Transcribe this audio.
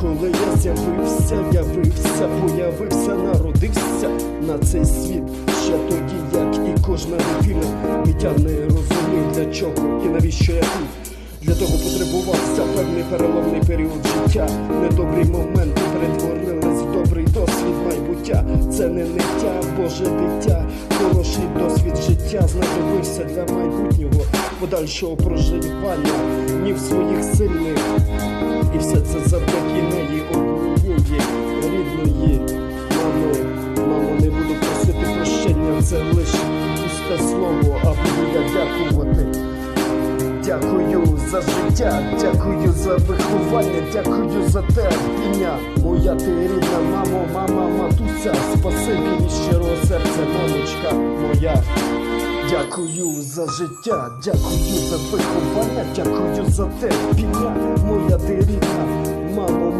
коли я з'явився, явився, появився, народився на цей світ. Ще тоді, як і кожна дитина, дитя не розумів для чого і навіщо я тут. Для того потребувався певний переломний період життя. Недобрі моменти перетворились в добрий досвід майбуття. Це не ниття, Боже дитя, хороший досвід життя знадобився для майбутнього подальшого проживання, ні в своїх сильних. Все це завдяки неї однієї рідної мами. Мамо, не буду просити прощення, це лише пусте слово, а буду я дякувати. Дякую за життя, дякую за виховання, дякую за терпіння. Моя ти рідна мамо, мама, матуся, спасибі від щирого серця, мамочка моя. Дякую за життя, дякую за виховання, дякую за терпіння. Моя ти